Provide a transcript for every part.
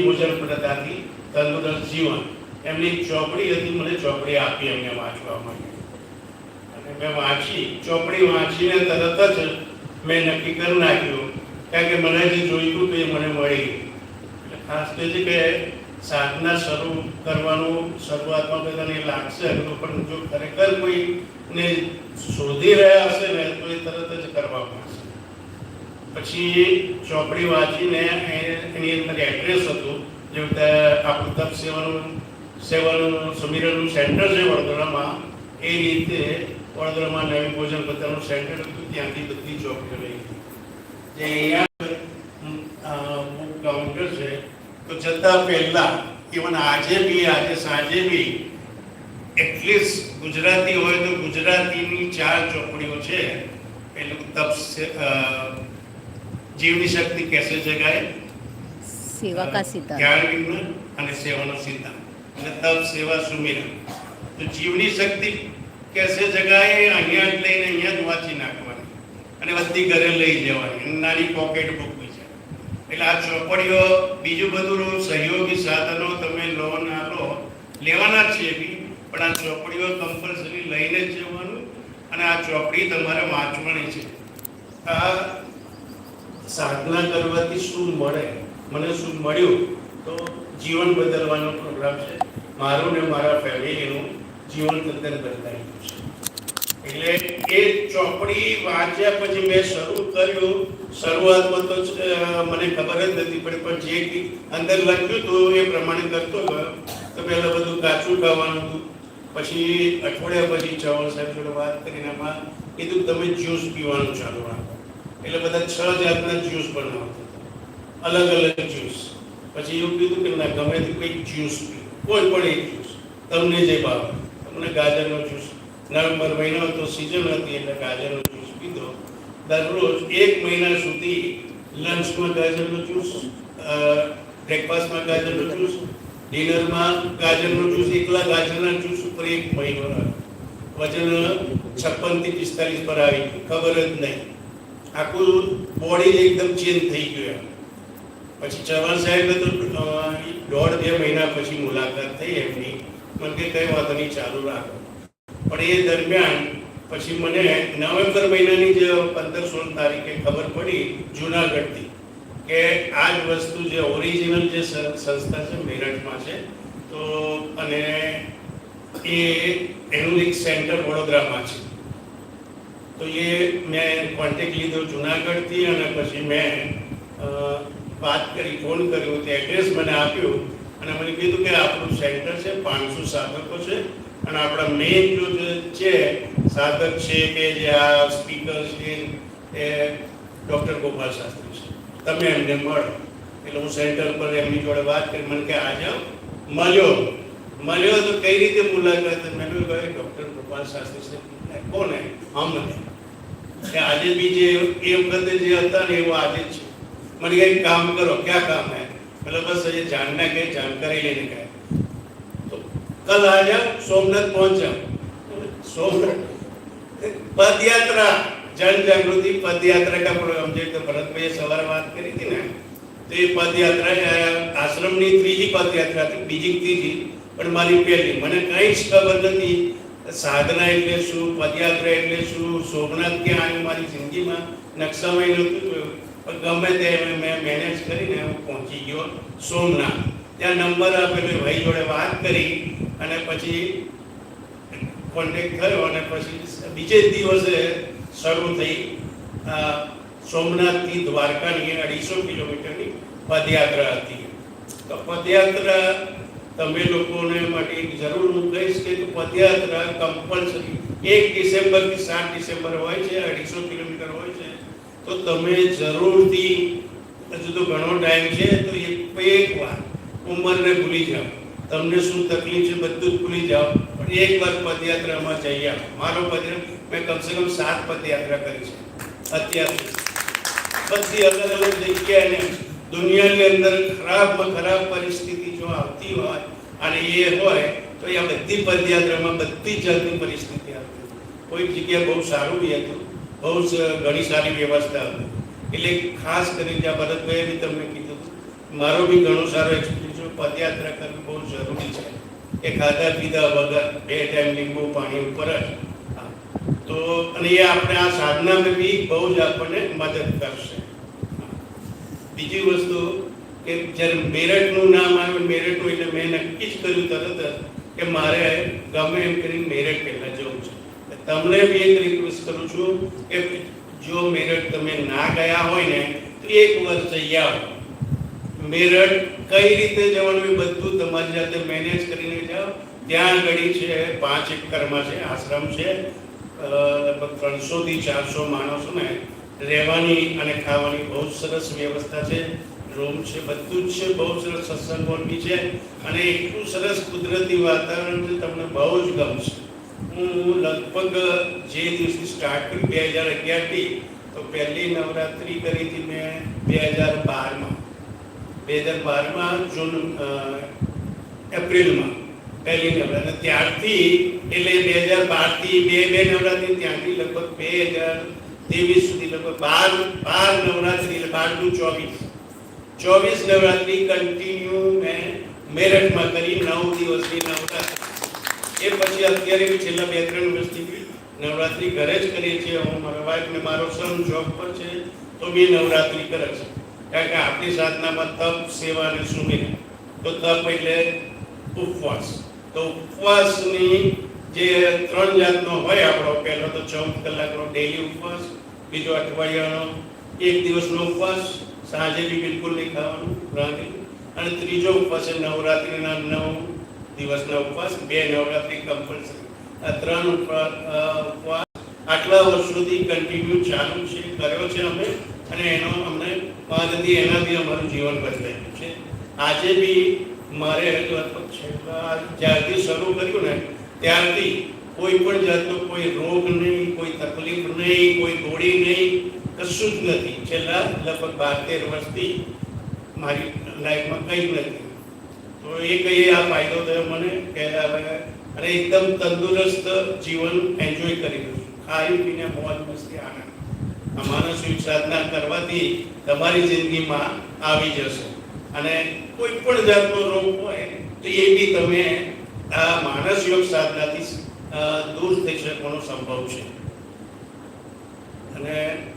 ભોજન પ્રદાથી તંદુરસ્ત જીવન. એમની ચોપડી હતી, મને ચોપડી આપી એમને વાંચવા માટે. અને મેં વાંચી, ચોપડી વાંચીને તરત જ મેં નક્કી કરી નાખ્યું, કારણ કે મને જે જોઈતું એ મને મળી એટલે ખાસ તો છે કે સાધના શરૂ કરવાનું શરૂઆતમાં બધાને લાગશે તો પણ જો ખરેખર કોઈને શોધી રહ્યા હશે ને, તો એ તરત જ કરવા પડશે. પછી ચોપડી વાંચીને એની અંદર એડ્રેસ હતું જેવું કે આપણું તપ સેવાનું સેવાનું સુમિરનનું સેન્ટર છે વડોદરામાં, એ રીતે વડોદરામાં નવીન ભોજન પત્રનું સેન્ટર હતું, ત્યાંથી બધી ચોપડીઓ લઈ જે અહીંયા બુક કાઉન્ટર છે, તો જતા પહેલા ઇવન આજે બી, આજે સાંજે બી, એટલીસ્ટ ગુજરાતી હોય તો ગુજરાતીની ચાર ચોપડીઓ છે, એટલે તપ જીવની શક્તિ કેસે જગાય? સેવા કા સિદ્ધાંત. જ્ઞાન અને સેવાનો સિદ્ધાંત. અને તપ સેવા સુમિરન તો જીવની શક્તિ કેસે જગાય? અહીંયા જ લઈને અહીંયા જ વાંચી નાખવાની. અને બધી ઘરે લઈ જવાની. નાની પોકેટ બુક છે. એટલે આ ચોપડીઓ બીજું બધું સહયોગી સાધનો તમે લો ના લો લેવાના છે બી. પણ આ ચોપડીઓ કમ્પલસરી લઈને જ જવાનું. અને આ ચોપડી તમારે વાંચવાની છે. આ સાધના કરવાથી શું મળે? મને શું મળ્યું? તો જીવન બદલવાનો પ્રોગ્રામ છે. મારું ને મારા ફેમિલીનું જીવન તદ્દન બદલાઈ ગયું છે. એટલે એ ચોપડી વાંચ્યા પછી મેં શરૂ કર્યું. શરૂઆતમાં તો મને ખબર જ નથી પડી, પણ જે અંદર લખ્યું હતું એ પ્રમાણે કરતો ગયો. તો પહેલાં બધું કાચું ખાવાનું હતું. પછી અઠવાડિયા પછી ચવણ સાહેબ જોડે વાત કરીને એમાં કીધું તમે જ્યુસ પીવાનું ચાલુ રાખો. એટલે બધા છ જાતના જ્યુસ બનાવતા. અલગ અલગ જ્યુસ. પછી એવું કીધું કે ના, ગમે તે કોઈ જ્યુસ કોઈ પણ એક જ્યુસ. તમને જે ભાવે. તમને ગાજરનો જ્યુસ. નવેમ્બર મહિનો હતો સિઝન હતી, એટલે ગાજરનો જ્યુસ પીધો. દરરોજ એક મહિના સુધી લંચમાં ગાજરનો જ્યુસ બ્રેકફાસ્ટમાં ગાજરનો જ્યુસ, ડિનરમાં ગાજરનો જ્યુસ, એકલા ગાજરના જ્યુસ ઉપર એક મહિનો વજન છપ્પનથી પિસ્તાલીસ પર આવી ખબર જ નહીં. આખું બોડી એકદમ ચેન્જ થઈ ગયું એમ. પછી ચૌહાણ સાહેબ તો દોઢ બે મહિના પછી મુલાકાત થઈ એમની. મને કે કઈ વાંધો નહીં, ચાલુ રાખો. પણ એ દરમિયાન પછી મને નવેમ્બર મહિનાની જે પંદર સોળ તારીખે ખબર પડી જુનાગઢથી કે આ જ વસ્તુ જે ઓરિજિનલ જે સંસ્થા છે, મેરઠમાં છે, તો અને એ એનું એક સેન્ટર વડોદરામાં છે. તો એ મેં કોન્ટેક્ટ લીધો જુનાગઢથી અને પછી મેં વાત કરી ફોન કર્યો, તે એડ્રેસ મને આપ્યું અને મને કીધું કે આપણું સેન્ટર છે, પાંચસો સાધકો છે અને આપણા મેઇન જો છે, સાધક છે કે જે આ સ્પીકર છે, એ ડૉક્ટર ગોપાલ શાસ્ત્રી છે. તમે એમને મળો. એટલે હું સેન્ટર પર એમની જોડે વાત કરી, મને કે આ જાઓ મળ્યો. મળ્યો તો કઈ રીતે મુલાકાત? મેં કહ્યું ડૉક્ટર ગોપાલ શાસ્ત્રી છે. કોને અમને. કે આજે બી જે એ વખતે જે હતા ને એવું આજે જ છે મને કહે કામ કરો ક્યાં કામ है मतलब बस ये जानना के जानकारी लेने का है तो कल आ जाओ सोमनाथ पहुंच जाओ सोमनाथ पद यात्रा जन जागृति पद यात्रा का प्रोग्राम જે તો ભરતભાઈએ સવારે વાત કરી હતી ને તો એ પદયાત્રા એ આશ્રમની ત્રીજી પદયાત્રા હતી બીજી ત્રીજી પણ મારી પહેલી મને કંઈ જ ખબર નથી સાધના એટલે શું, પદયાત્રા એટલે શું સોમનાથ ક્યાં મારી જિંદગીમાં? નકશામાં નહોતું જોયું પણ ગમે તે મેં મેનેજ કરીને હું પહોંચી ગયો સોમનાથ. ત્યાં નંબર આપેલો ભાઈ જોડે વાત કરી અને પછી કોન્ટેક્ટ થયો અને પછી બીજે દિવસે શરૂ થઈ સોમનાથથી દ્વારકાની અઢીસો કિલોમીટરની પદયાત્રા હતી. તો પદયાત્રા તમે લોકોને માટે જરૂર હું કહીશ કે પદયાત્રા કમ્પલસરી એક ડિસેમ્બરથી સાત ડિસેમ્બર હોય છે, અઢીસો કિલોમીટર હોય છે. તો તમે જરૂરથી, હજુ તો ઘણો ટાઈમ છે, તો એક એક વાર ઉંમરને ભૂલી જાઓ. તમને શું તકલીફ છે બધું જ ભૂલી જાઓ. પણ એક વાર પદયાત્રામાં જઈ આવો. મારો પદયાત્રા, મેં કમસે કમ સાત પદયાત્રા કરી છે. અત્યાર બધી અલગ અલગ જગ્યાએ દુનિયાની અંદર ખરાબમાં ખરાબ પરિસ્થિતિ જો આવતી હોય અને એ હોય, તો એ આ બધી પદયાત્રામાં બધી જાતની પરિસ્થિતિ આવતી કોઈ જગ્યાએ બહુ સારું બી હતું, બહુ જ ઘણી સારી વ્યવસ્થા હતી. એટલે ખાસ કરીને જ્યાં ભરતભાઈએ બી તમને કીધું મારો બી ઘણો સારો એક્સપિરિયન્સ પદયાત્રા કરવી બહુ જરૂરી છે. એ ખાધા પીધા વગર બે ટાઈમ લીંબુ પાણી ઉપર જ. તો, અને એ આપણે આ સાધનામાં બી બહુ જ આપણને મદદ કરશે. બીજી વસ્તુ કે જ્યારે મેરઠનું નામ આવ્યું મેરઠનું એટલે મેં નક્કી જ કર્યું તરત જ કે મારે ગમે એમ કરીને મેરઠ પહેલાં જવું છે. તમને બી એક રિક્વેસ્ટ કરું છું કે જો મેરઠ તમે ના ગયા હોય ને, તો એક વર્ષ જઈ આવો. મેરઠ કઈ રીતે જવાનું એ બધું તમારી જાતે મેનેજ કરીને જાઓ. ત્યાં આગળ છે, પાંચ એકરમાં છે, આશ્રમ છે. લગભગ લગભગ ત્રણસોથી ચારસો માણસોને રહેવાની અને ખાવાની બહુ જ સરસ વ્યવસ્થા છે. રૂમ છે, બધું જ છે, બહુ સરસ સત્સંગ છે અને એટલું સરસ કુદરતી વાતાવરણ છે, તમને બહુ જ ગમશે. હું લગભગ જે દિવસથી સ્ટાર્ટ કર્યું, બે હજાર અગિયારથી, તો પહેલી નવરાત્રિ કરી હતી મેં બે હજાર બારમાં. બે હજાર બારમાં જૂન એપ્રિલમાં પહેલી નવરાત્રી. ત્યારથી, એટલે બે હજાર બારથી બે બે નવરાત્રી, ત્યાંથી લગભગ બે હજાર ત્રેવીસ સુધી લગભગ બાર બાર નવરાત્રી એટલે બાર ટુ ચોવીસ. ચોવીસ નવરાત્રી કન્ટિન્યુ મેં મેરઠમાં કરી, નવ દિવસની નવરાત્રી. એ પછી અત્યારે બી છેલ્લા બે, ત્રણ વર્ષથી નવરાત્રી ઘરે જ કરીએ છીએ. હું, મારા વાઈફને મારો સન જોબ પર છે, તો બી નવરાત્રી કરે છે. કારણ કે આપણી સાધનામાં તપ, સેવા અને સુમેર તો તપ એટલે ઉપવાસ. તો ઉપવાસની જે ત્રણ જાતનો હોય આપણો. પહેલો તો ચૌદ કલાકનો ડેલી ઉપવાસ, બીજો અઠવાડિયાનો એક દિવસનો ઉપવાસ, સાંજે બી બિલકુલ નહીં ખાવાનું, રાત્રિ. અને ત્રીજો ઉપવાસ છે નવરાત્રિના નવ દિવસના ઉપવાસ, બે નવરાત્રિ કમ્પલસરી આ ત્રણ ઉપવા- ઉપવાસ આટલા વર્ષોથી કન્ટિન્યુ ચાલુ છે, કર્યો છે અમે. અને એનો અમને મદદથી એનાથી અમારું જીવન બદલાયું છે. આજે બી મારે લગભગ છેલ્લા જ્યારથી શરૂ કર્યું ને ત્યારથી કોઈ પણ જાતનો કોઈ રોગ નહીં, કોઈ તકલીફ નહીં, કોઈ ગોળી નહીં, કશું જ નથી. છેલ્લા લગભગ બાર વર્ષથી મારી લાઈફમાં કંઈ નથી. તો એ કહીએ, આ ફાયદો થયો મને. કે અને એકદમ તંદુરસ્ત જીવન એન્જોય કરી રહ્યું છું. ખાઈ પીને મોજ મસ્તી આનંદ. આ યોગ સાધના કરવાથી તમારી જિંદગીમાં આવી જશે. અને કોઈ પણ જાતનો રોગ હોય, તો એ બી તમે આ માનસ યોગ સાધનાથી દૂર થઈ શકવાનો સંભવ છે. અને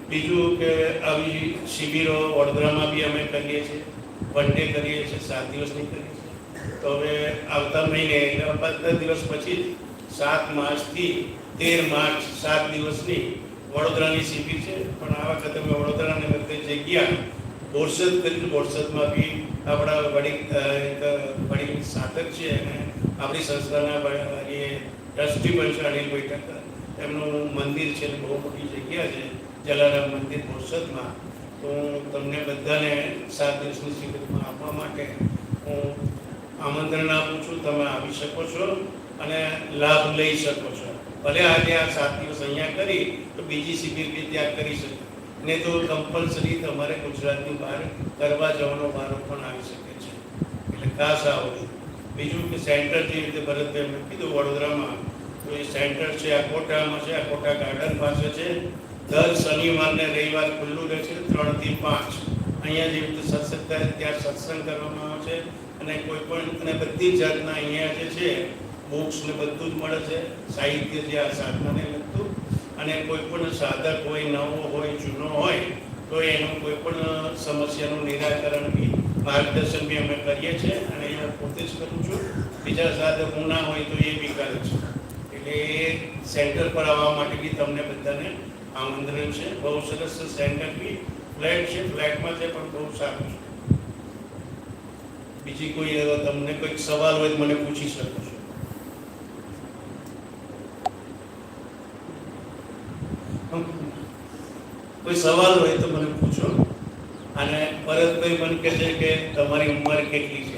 બીજું કે આવી શિબિરો વડોદરામાં બી અમે કરીએ છીએ વન ડે કરીએ છીએ, સાત દિવસની કરીએ છીએ. તો હવે આવતા મહિને પંદર દિવસ પછી સાત માર્ચથી તેર માર્ચ, સાત દિવસની વડોદરાની શિબિર છે. પણ આ વખતે અમે વડોદરાને બધી જગ્યા બોરસદ કરી બોરસદમાં બી આપણા વડી અ, એક વડીલ સાધક છે અને આપણી સંસ્થાના એ ટ્રસ્ટી પણ છે અનિલ ઠક્કર એમનું મંદિર છે બહુ મોટી જગ્યા છે જલારામ મંદિર બોરસદમાં તો હું તમને બધાને સાત દિવસની શિબિરમાં આપવા માટે હું આમંત્રણ આપું છું તમે આવી શકો છો અને લાભ લઈ શકો છો. ભલે આજે આ સાત દિવસ અહીંયા કરી તો બીજી શિબિર બી ત્યાં કરી શકો ને તો કમ્પલસરી તમારે ગુજરાતની બહાર કરવા જવાનો વારો પણ આવી શકે છે. એટલે ખાસ આવો. બીજું કે સેન્ટર જે રીતે ભરતભાઈ મેં કીધું, વડોદરામાં, તો એ સેન્ટર છે, આ કોટામાં છે, આ કોટા ગાર્ડન પાસે છે. દર શનિવાર ને રવિવાર ખુલ્લું રહે છે, ત્રણથી પાંચ. અહીંયા જેવી રીતે સત્સંગ થાય ત્યાં સત્સંગ કરવામાં આવે છે. અને કોઈ પણ, અને બધી જાતના અહીંયા જે છે બુક્સ ને બધું જ મળે છે. સાહિત્ય જે આ સાધનાને લગતું અને કોઈ પણ સાધક હોય, નવો હોય, જૂનો હોય, તો એનું કોઈ પણ સમસ્યાનું નિરાકરણ બી માર્ગદર્શન બી અમે કરીએ છીએ અને એ પોતે જ કરું છું. બીજા સાધકો ના હોય તો એ બી કરે છે. એટલે એ સેન્ટર પર આવવા માટે બી તમને બધાને આમંત્રણ છે. બહુ સરસ સેન્ટર બી, ફ્લેટ છે. ફ્લેટમાં છે, પણ બહુ સારું છે. બીજી કોઈ તમને કોઈક સવાલ હોય તો મને પૂછી શકો છો. કોઈ સવાલ હોય તો મને પૂછો. અને ભરતભાઈ મને કહે છે કે તમારી ઉંમર કેટલી છે?